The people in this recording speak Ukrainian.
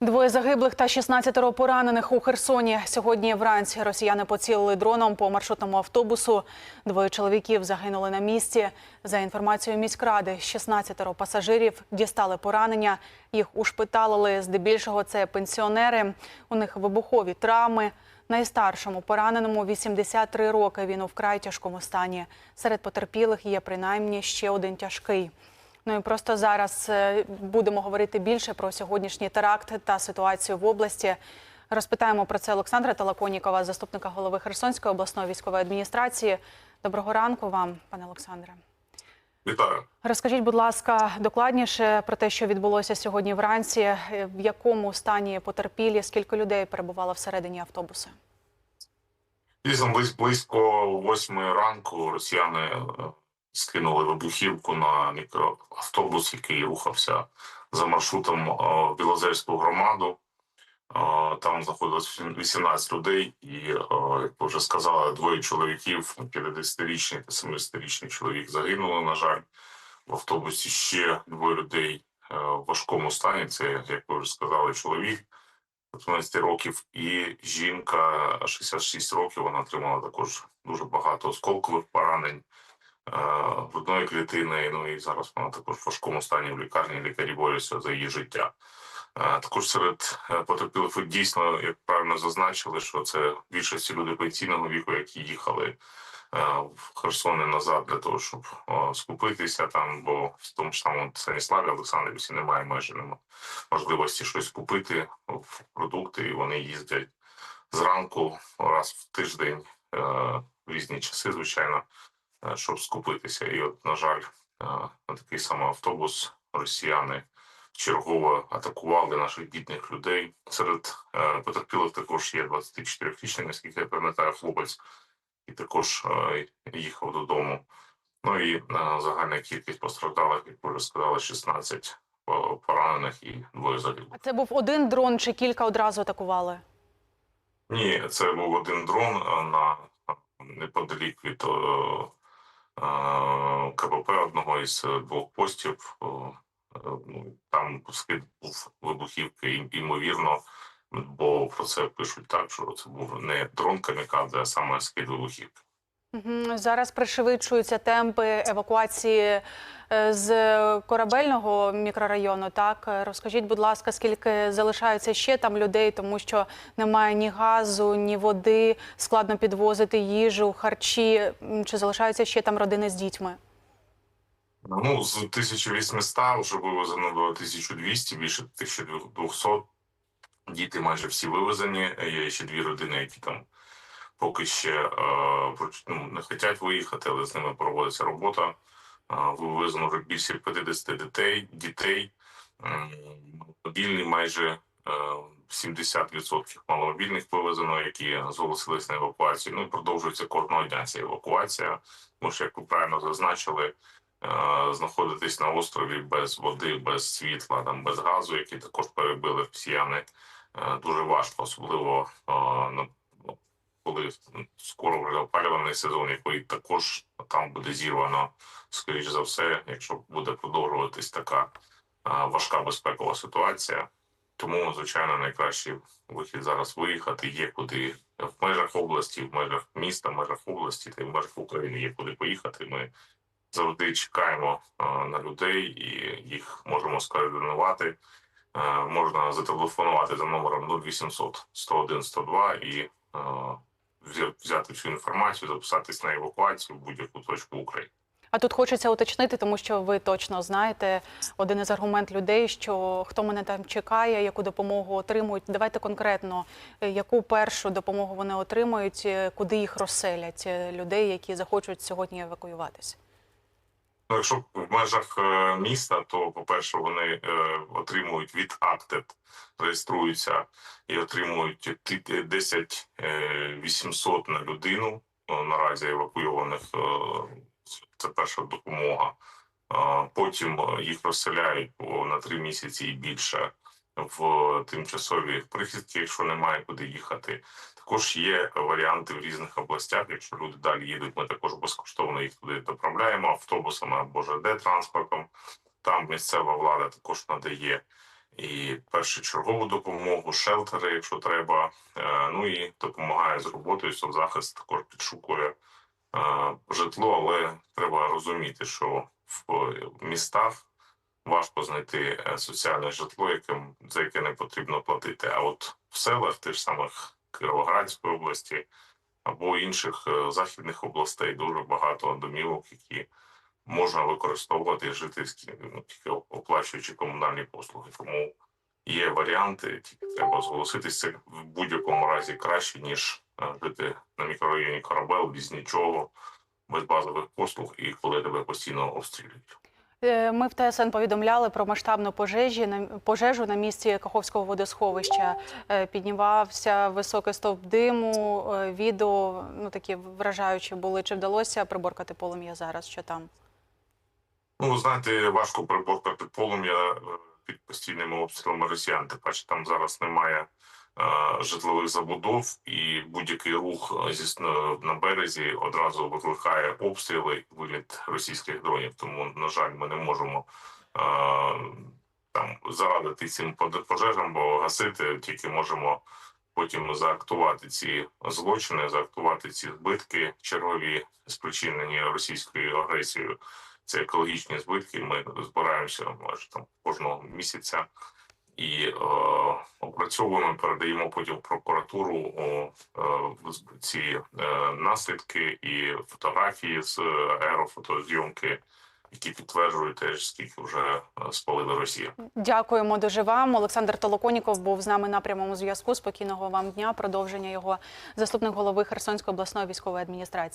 Двоє загиблих та 16 поранених у Херсоні. Сьогодні вранці росіяни поцілили дроном по маршрутному автобусу. Двоє чоловіків загинули на місці. За інформацією міськради, 16 пасажирів дістали поранення. Їх ушпиталили. Здебільшого це пенсіонери. У них вибухові травми. Найстаршому пораненому 83 роки. Він у вкрай тяжкому стані. Серед потерпілих є принаймні ще один тяжкий. Ну і просто зараз е, будемо говорити більше про сьогоднішній теракт та ситуацію в області. Розпитаємо про це Олександра Талаконікова, заступника голови Херсонської обласної військової адміністрації. Доброго ранку вам, пане Олександре. Вітаю. Розкажіть, будь ласка, докладніше про те, що відбулося сьогодні вранці, е, в якому стані потерпілі, скільки людей перебувало всередині автобуса? Пізно близько восьмої ранку росіяни е, скинули вибухівку на мікроавтобус, який рухався за маршрутом е, в Білозерську громаду. Е, Там знаходилось 18 людей, і, е, як ви вже сказали, двоє чоловіків, 50-річний та 70-річний чоловік загинули, на жаль. В автобусі ще двоє людей в важкому стані. Це, як ви вже сказали, чоловік 15 років, і жінка 66 років. Вона отримала також дуже багато осколкових поранень грудної клітини. Ну і зараз вона також в важкому стані в лікарні. Лікарі борються за її життя. Е, Також серед е, потерпілих дійсно, як правильно зазначили, що це більшості люди пенсійного віку, які їхали е, в Херсон назад для того, щоб е, скупитися там, бо в тому ж самому Станіславі Олександрівці немає майже нема можливості щось купити в продукти, і вони їздять зранку раз в тиждень е, в різні часи, звичайно, е, щоб скупитися. І от, на жаль, е, на такий самий автобус росіяни чергово атакували наших бідних людей. Серед е, потерпілих також є 24-річний, наскільки я пам'ятаю, хлопець, і також е, їхав додому. Ну і е, загальна кількість постраждалих, як вже сказали, 16 поранених і двоє загиблих. А це був один дрон чи кілька одразу атакували? Ні, це був один дрон на неподалік від е, е, КПП одного із е, двох постів. Е, е, ну, Там скид був вибухівки, і- ймовірно, бо про це пишуть так, що це був не дрон камікадзе, а саме скид вибухівки. Зараз пришвидшуються темпи евакуації е, з корабельного мікрорайону. Так розкажіть, будь ласка, скільки залишається ще там людей, тому що немає ні газу, ні води, складно підвозити їжу, харчі. Чи залишаються ще там родини з дітьми? Ну, з 1800 вже вивезено до 1200, більше 1200. Діти майже всі вивезені. Є ще дві родини, які там поки ще е, ну, не хочуть виїхати, але з ними проводиться робота. Е, вивезено вже більше 50 дітей. дітей. Мобільні майже е, 70% маломобільних вивезено, які зголосились на евакуацію. Ну і продовжується кожного дня ця евакуація. Тому що, як ви правильно зазначили, е, знаходитись на острові без води, без світла, там без газу, які також перебили росіяни, е, дуже важко, особливо е, на коли скоро вже опалювальний сезон, який також там буде зірвано, скоріш за все, якщо буде продовжуватись така важка безпекова ситуація. Тому, звичайно, найкращий вихід зараз виїхати. Є куди в межах області, в межах міста, в межах області та в межах України є куди поїхати. Ми завжди чекаємо на людей і їх можемо скоординувати. Можна зателефонувати за номером 0800 101 102 і взяти всю інформацію, записатись на евакуацію в будь-яку точку України. А тут хочеться уточнити, тому що ви точно знаєте один із аргумент людей, що хто мене там чекає, яку допомогу отримують. Давайте конкретно, е, яку першу допомогу вони отримують, е, куди їх розселять е, людей, які захочуть сьогодні евакуюватися. Ну, якщо в межах е, міста, то по-перше, вони е, отримують від Актед, реєструються і отримують ти- 10 е, 800 на людину. е, Наразі евакуйованих е, це перша допомога. Е, Потім е, їх розселяють на три місяці і більше в тимчасові прихистки, якщо немає куди їхати. Також є варіанти в різних областях. Якщо люди далі їдуть, ми також безкоштовно їх туди доправляємо автобусами або ЖД транспортом. Там місцева влада також надає і першочергову допомогу, шелтери, якщо треба. Е, Ну і допомагає з роботою. Соцзахист також підшукує е, житло, але треба розуміти, що в містах важко знайти е, соціальне житло, яким за яке не потрібно платити. А от в селах, тих самих Кіровоградської області або інших е, західних областей, дуже багато домівок, які можна використовувати і жити ну, тільки оплачуючи комунальні послуги. Тому є варіанти, тільки треба зголоситись. Це в будь-якому разі краще ніж е, жити на мікрорайоні Корабел без нічого, без базових послуг, і коли тебе постійно обстрілюють. Е, Ми в ТСН повідомляли про масштабну пожежі пожежу на місці Каховського водосховища. Е, Піднімався високий стовп диму. е, Відео ну такі вражаючі були. Чи вдалося приборкати полум'я зараз? Що там? Ну, знаєте, важко приборкати полум'я під постійними обстрілами росіян. Паче там зараз немає житлових забудов, і будь-який рух е, зі на березі одразу викликає обстріли, виліт російських дронів. Тому, на жаль, ми не можемо е, там зарадити цим пожежам, бо гасити тільки можемо потім заактувати ці злочини, заактувати ці збитки чергові спричинені російською агресією це екологічні збитки. Ми збираємося майже там кожного місяця і е, опрацьовуємо, передаємо потім в прокуратуру о, е, ці е, наслідки і фотографії з е, аерофотозйомки, які підтверджують теж, скільки вже е, спалила Росія. Дякуємо дуже вам. Олександр Толоконіков був з нами на прямому зв'язку. Спокійного вам дня. Продовження його заступник голови Херсонської обласної військової адміністрації.